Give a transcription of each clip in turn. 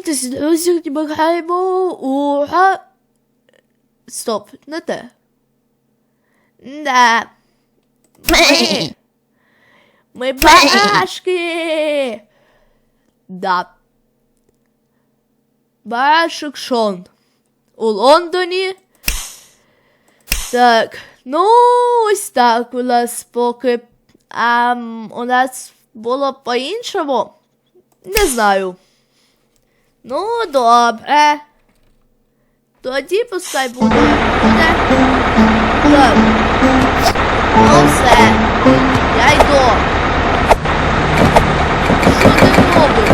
Привіт, друзі, ми граємо у га... Стоп, не те. Да. Ми. Ми барашки. Да. Барашек Шон. У Лондоні. Так. Ну, ось так у нас поки. А у нас було по-іншому. Не знаю. Ну, добре. Тоді пускай буде. буде. Так. Ну все. Я йду. Що ти робиш?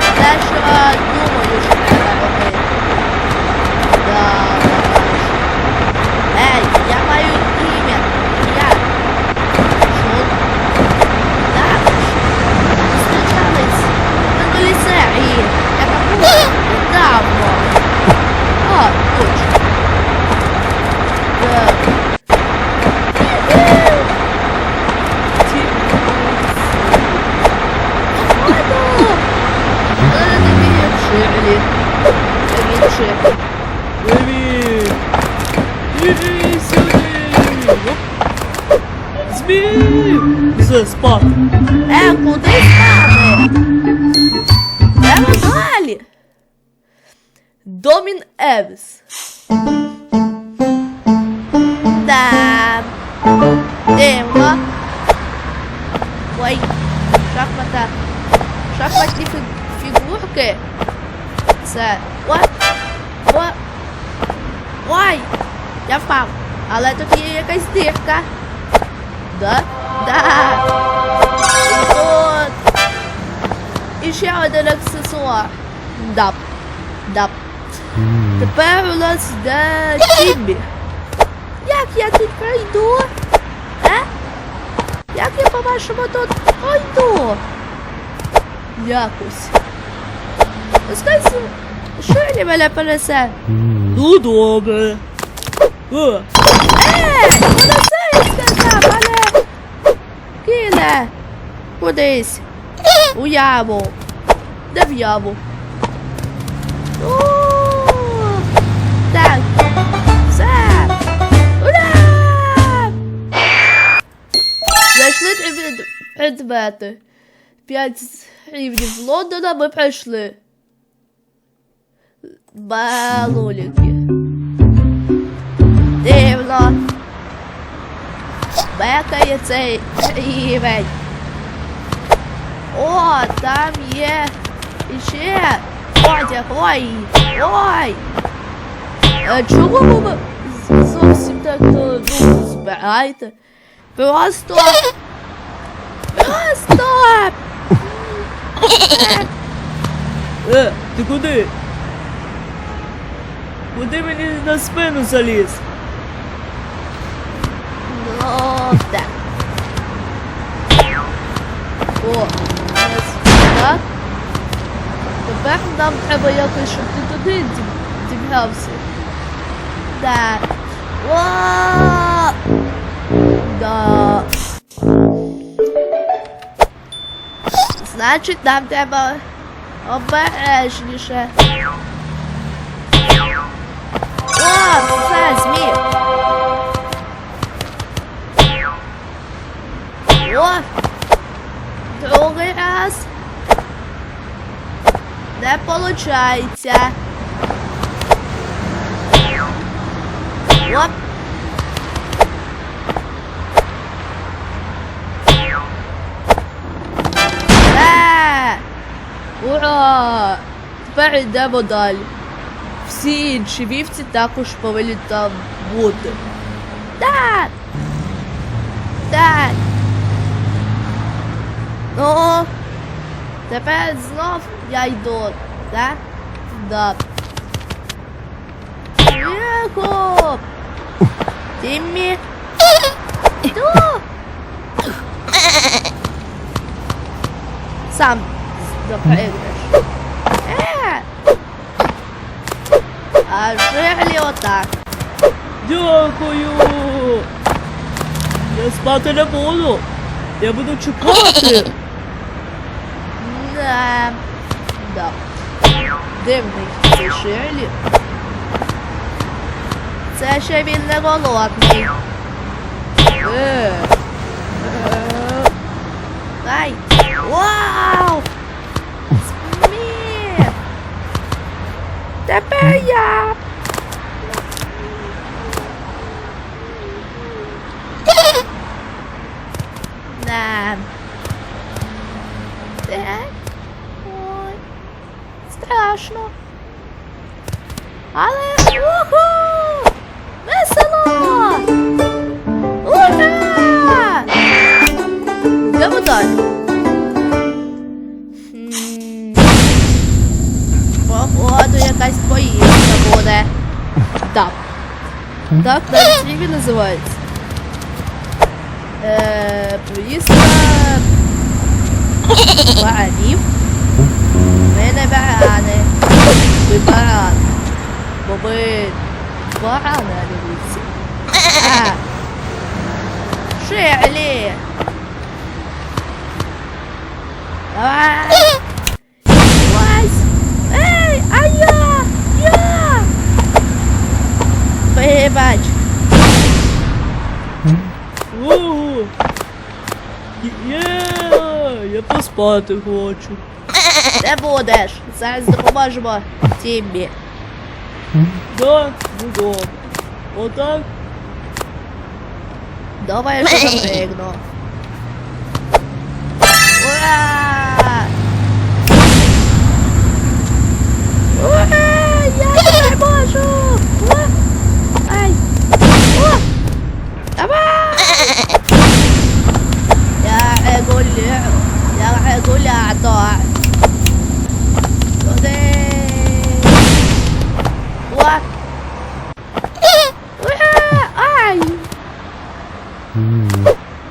Те, що думаю, треба робити. Да, Ей, я маю ім'я. Я. Що? Так. Зустрічались в минулій серії. Яка була недавно. А, точно. Так. Ті- Ладно. Зараз тобі як Ширлі. Привіт, Ширлі. Привіт! Іди сюди! Оп. Змій! Все, спати. Е, куди стане? Треба далі. Домін Евіс. Да. Дивно. Ой, шахмата. Шахматні фі- фігурки. Це. О! О! Ой! Я впав. Але тут є якась дірка. Да? Да. І тут. І ще один аксесуар. Дап. Дап. Тепер у нас йде Тімбі. Як я тут пройду? Е? Як я по-вашому тут пройду? Якось. Що не мене понесе? Ну добре. Е, понесе, сказав, але кине кудись. У яму. Де в яму? О, Так. Все. Ура! Знайшли предмети. П'ять рівнів Лондона ми пройшли. Балуліки. Дивно. Бекає цей рівень. О, там є іще одяг. Ой. Ой. А чого ви зовсім так ну, збираєте? Просто. Просто. е, ти куди? Куди мені на спину заліз? Ну, так. О, у так. Тепер нам треба якось, щоб ти туди діб- дібрався. Так. О! Да. Значить, нам треба обережніше. Не получається. Оп. Е! Ура! Тепер йдемо далі. Всі інші вівці також повинні там бути. Так! Так! Ну, тепер знов я йду, так? Да. Якоб! Тіммі! Йду! Сам допригнеш. Е! А Ширлі отак. Дякую. Я спати не буду. Я буду чекати. Да. Да. Дивний цей Ширлі. Це ще він не голодний. Е. Е. Вау! Сміх! Тепер я! Так, навіть він називається. Е, поїздка баранів. Ми не барани. Ви баран. Бо ви барани, а не вівці. А. Ширлі. Давай. Я поспати хочу. Не будеш. Зараз допоможемо Тімбі. Да, ну добре. Отак? Давай я ще запригну.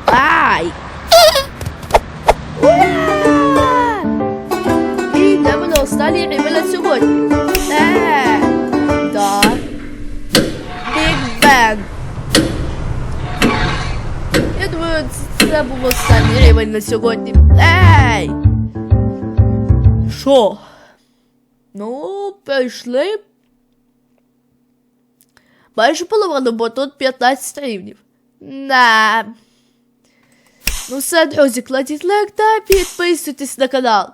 Ай! Ура! І йдемо на останній рівень на сьогодні. Е, да. Біг Бен. Я думаю, це був останній рівень на сьогодні. Ей! Що? Ну, прийшли. Майже половину, бо тут 15 рівнів. На. Ну все, друзі, кладіть лайк та підписуйтесь на канал.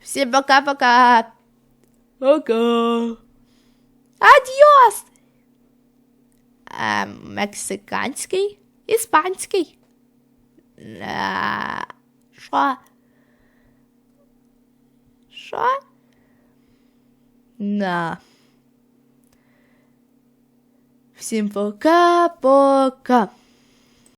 Всім пока-пока. Пока. Адіос! Е, мексиканський? Іспанський? Е, Що? Що? На. Всім пока-пока.